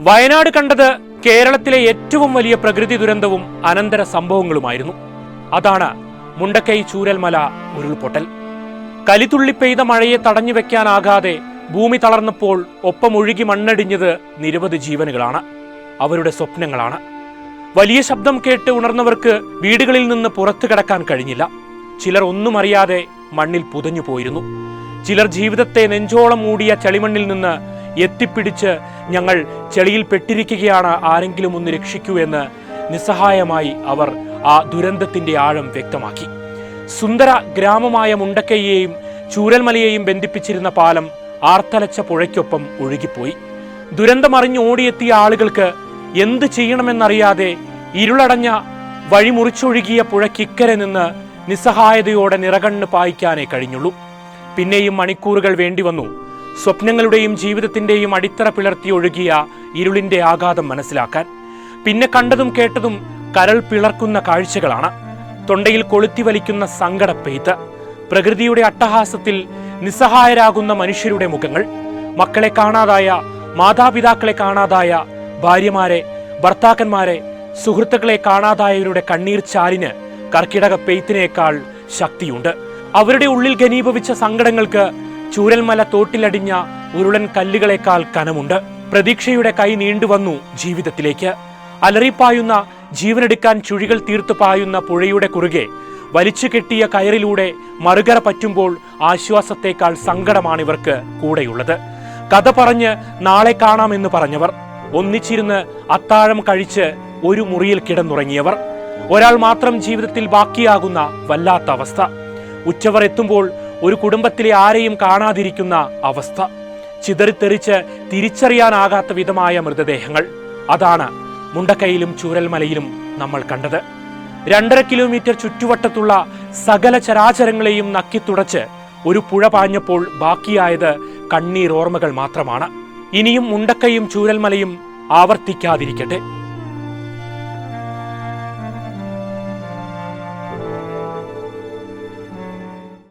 വയനാട് കണ്ടത് കേരളത്തിലെ ഏറ്റവും വലിയ പ്രകൃതി ദുരന്തവും അനന്തര സംഭവങ്ങളുമായിരുന്നു. അതാണ് മുണ്ടക്കൈ ചൂരൽമല ഉരുൾപൊട്ടൽ. കലിതുള്ളി പെയ്ത മഴയെ തടഞ്ഞു വെക്കാനാകാതെ ഭൂമി തളർന്നപ്പോൾ ഒപ്പം ഒഴുകി മണ്ണടിഞ്ഞത് നിരവധി ജീവനുകളാണ്. അവരുടെ സ്വപ്നങ്ങളാണ്. വലിയ ശബ്ദം കേട്ട് ഉണർന്നവർക്ക് വീടുകളിൽ നിന്ന് പുറത്തു കടക്കാൻ കഴിഞ്ഞില്ല. ചിലർ ഒന്നും അറിയാതെ മണ്ണിൽ പുതഞ്ഞു പോയിരുന്നു. ചിലർ ജീവിതത്തെ നെഞ്ചോളം മൂടിയ ചളിമണ്ണിൽ നിന്ന് എത്തിപ്പിടിച്ച് ഞങ്ങൾ ചെളിയിൽ പെട്ടിരിക്കുകയാണ് ആരെങ്കിലും ഒന്ന് രക്ഷിക്കൂ എന്ന് നിസ്സഹായമായി അവർ ആ ദുരന്തത്തിന്റെ ആഴം വ്യക്തമാക്കി. സുന്ദര ഗ്രാമമായ മുണ്ടക്കൈയെയും ചൂരൽമലയെയും ബന്ധിപ്പിച്ചിരുന്ന പാലം ആർത്തലച്ച പുഴയ്ക്കൊപ്പം ഒഴുകിപ്പോയി. ദുരന്തമറിഞ്ഞ് ഓടിയെത്തിയ ആളുകൾക്ക് എന്ത് ചെയ്യണമെന്നറിയാതെ ഇരുളടഞ്ഞ വഴിമുറിച്ചൊഴുകിയ പുഴയ്ക്കിക്കരെ നിന്ന് നിസ്സഹായതയോടെ നിറകണ്ണ് പായിക്കാനേ കഴിഞ്ഞുള്ളൂ. പിന്നെയും മണിക്കൂറുകൾ വേണ്ടി വന്നു സ്വപ്നങ്ങളുടെയും ജീവിതത്തിന്റെയും അടിത്തറ പിളർത്തി ഒഴുകിയ ഇരുളിന്റെ ആഘാതം മനസ്സിലാക്കാൻ. പിന്നെ കണ്ടതും കേട്ടതും കരൾ പിളർക്കുന്ന കാഴ്ചകളാണ്. തൊണ്ടയിൽ കൊളുത്തി വലിക്കുന്ന സങ്കടപ്പെയ്ത്ത് പ്രകൃതിയുടെ അട്ടഹാസത്തിൽ നിസ്സഹായരാകുന്ന മനുഷ്യരുടെ മുഖങ്ങൾ. മക്കളെ കാണാതായ മാതാപിതാക്കളെ കാണാതായ ഭാര്യമാരെ ഭർത്താക്കന്മാരെ സുഹൃത്തുക്കളെ കാണാതായവരുടെ കണ്ണീർ ചാലിന് കർക്കിടക പെയ്ത്തിനേക്കാൾ ശക്തിയുണ്ട്. അവരുടെ ഉള്ളിൽ ഘനീഭവിച്ച സങ്കടങ്ങൾക്ക് ചൂരൽമല തോട്ടിലടിഞ്ഞ ഉരുളൻ കല്ലുകളേക്കാൾ കനമുണ്ട്. പ്രതീക്ഷയുടെ കൈ നീണ്ടുവന്നു ജീവിതത്തിലേക്ക്. അലറിപ്പായുന്ന ജീവനെടുക്കാൻ ചുഴികൾ തീർത്തു പായുന്ന പുഴയുടെ കുറുകെ വലിച്ചു കെട്ടിയ കയറിലൂടെ മറുകര പറ്റുമ്പോൾ ആശ്വാസത്തേക്കാൾ സങ്കടമാണ് ഇവർക്ക് കൂടെയുള്ളത്. കഥ പറഞ്ഞ് നാളെ കാണാമെന്ന് പറഞ്ഞവർ ഒന്നിച്ചിരുന്ന് അത്താഴം കഴിച്ച് ഒരു മുറിയിൽ കിടന്നുറങ്ങിയവർ ഒരാൾ മാത്രം ജീവിതത്തിൽ ബാക്കിയാകുന്ന വല്ലാത്ത അവസ്ഥ. ഉച്ചവർ എത്തുമ്പോൾ ഒരു കുടുംബത്തിലെ ആരെയും കാണാതിരിക്കുന്ന അവസ്ഥ. ചിതറിത്തെറിച്ച് തിരിച്ചറിയാനാകാത്ത വിധമായ മൃതദേഹങ്ങൾ. അതാണ് മുണ്ടക്കൈയിലും ചൂരൽമലയിലും നമ്മൾ കണ്ടത്. രണ്ടര കിലോമീറ്റർ ചുറ്റുവട്ടത്തുള്ള സകല ചരാചരങ്ങളെയും നക്കിത്തുടച്ച് ഒരു പുഴ പാഞ്ഞപ്പോൾ ബാക്കിയായത് കണ്ണീർ ഓർമ്മകൾ മാത്രമാണ്. ഇനിയും മുണ്ടക്കയും ചൂരൽമലയും ആവർത്തിക്കാതിരിക്കട്ടെ.